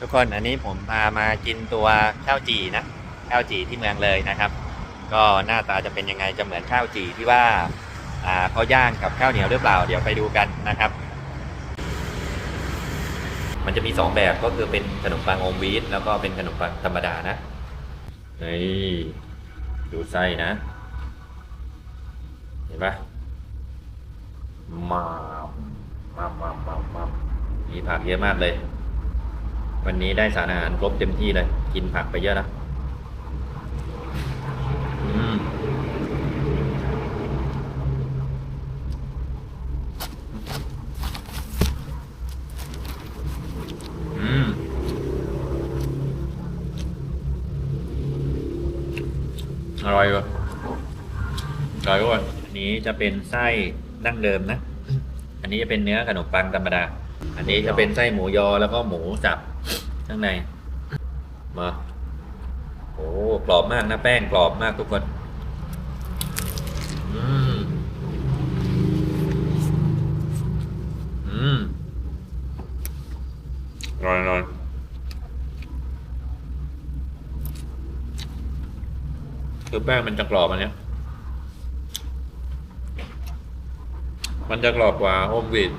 ทุกคนอันนี้ผมพามากินตัวข้าวจี่นะข้าวจี่ที่เมืองเลยนะครับ ก็หน้าตาจะเป็นยังไงจะเหมือนข้าวจี่ที่ว่าอ่าเขาย่างกับข้าวเหนียวหรือเปล่า เดี๋ยวไปดูกันนะครับ มันจะมีสองแบบก็คือเป็นขนมปังอมวีทแล้วก็เป็นขนมปังธรรมดานะนี่ดูไส้นะ เห็นปะมามามามามามีผักเยอะมากเลย วันนี้ได้สารอาหารครบเต็มที่เลย กินผักไปเยอะนะอืมอืมอร่อยกว่ะอร่อยกว่ะอันนี้จะเป็นไส้ดั้งเดิมนะ อันนี้จะเป็นเนื้อขนมปังธรรมดา อันนี้จะเป็นไส้หมูยอแล้วก็หมูสับข้างใน มา โอ้กรอบมากนะแป้งกรอบมากทุกคน อืม อืมอร่อยอร่อยคือแป้งมันจะกรอบอันเนี้ย มันจะกรอบกว่าโฮมวีด